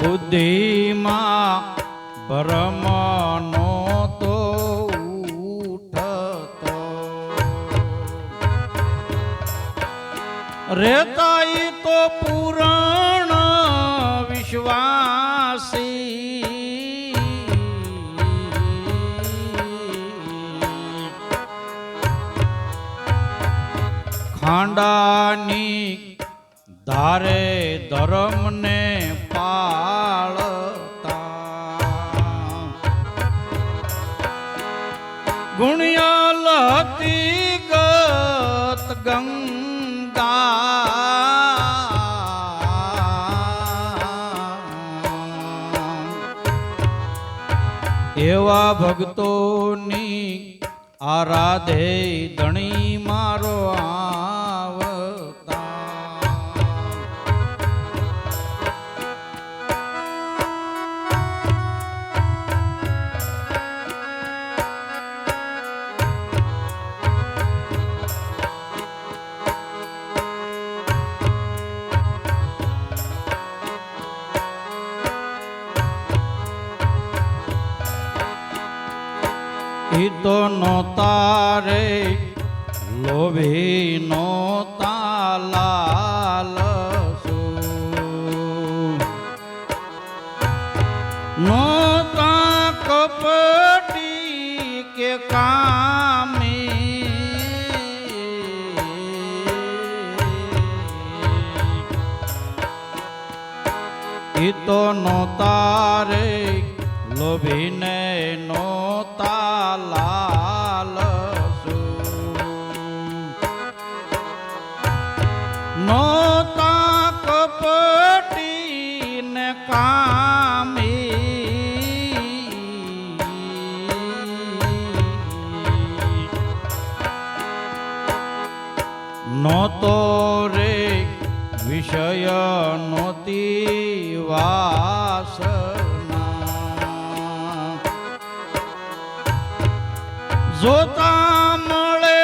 બુદ્ધિમાં ભરમ તો ઉઠતો. રેતાઈ તો પુરાણ વિશ્વાસી. ખાંડાની ધારે ધર્મને ગુણિયાલ લતી ગત ગંગા. એવા ભક્તોની આરાધે ધણી ઈ તો નોતા રે લોભી નોતા લાલ નોતા કપટી કે કામી. ઈ તો નોતા રે લોભીને નોતા લાલ નોતા કપટી ને કામી નોતો રે વિષય નોતી વાસના જોતા મળે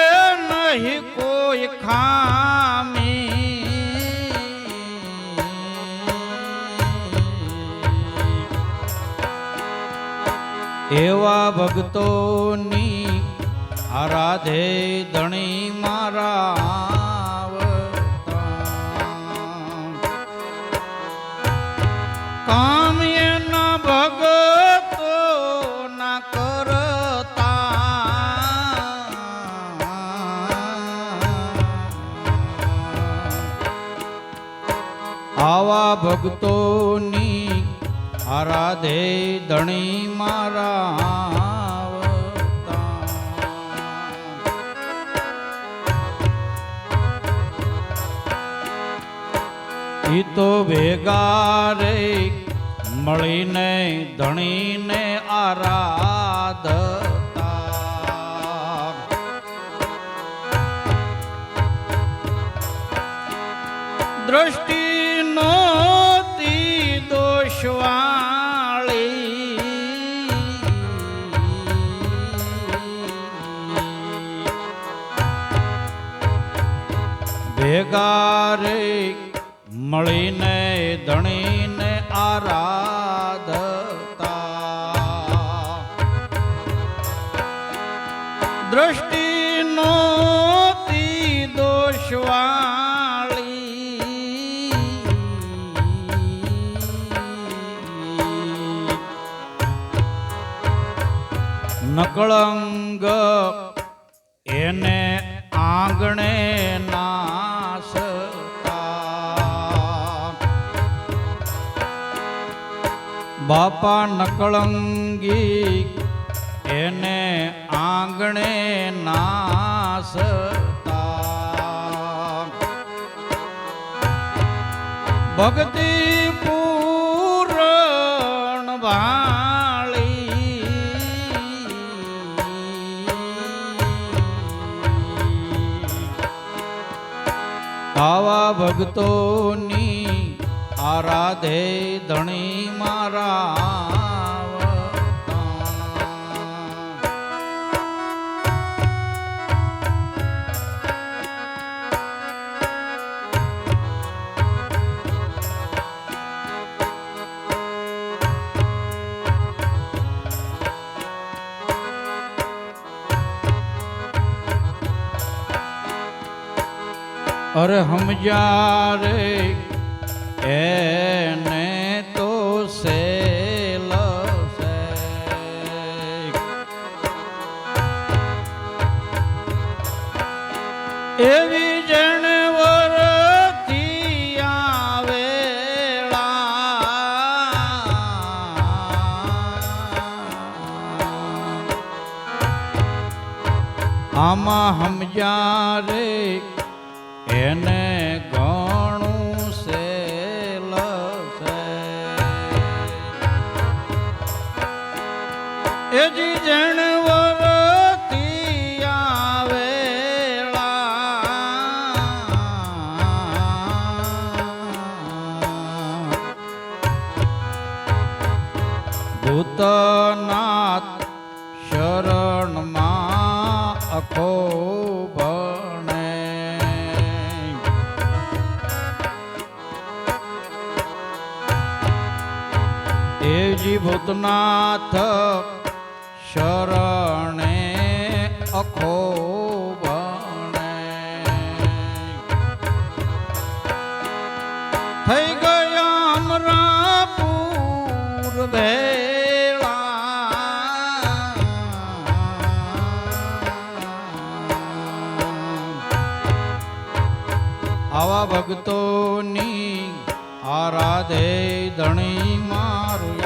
નહીં કોઈ ખામી. એવા ભક્તોની આરાધે ધણી મારા. આવા ભક્તોની આરાધે ધણી મારા તો ભેગા રે મળીને ધણીને આરાધ દ્રષ્ટિ ભેગા મળીને ધણીને આરાધતા. દ્રષ્ટિ નોતી દોષવાળી. નકળંગ એને આંગણે બાપા નકળંગી એને આંગણે નાસતા. ભક્તિ પૂરણ વાળી. આવા ભક્તોની આરાધે ધણી મારા અરે હમજા રે એને તો સેલ એવી આમાં સમજ્યા રે એને ભૂતનાથ શરણમાં અખો ભણે. ભૂતનાથ શરણે અખો થઈ ગયા અમરાપુર ભેળા આવા ભક્તોની આરાધે ધણી મારું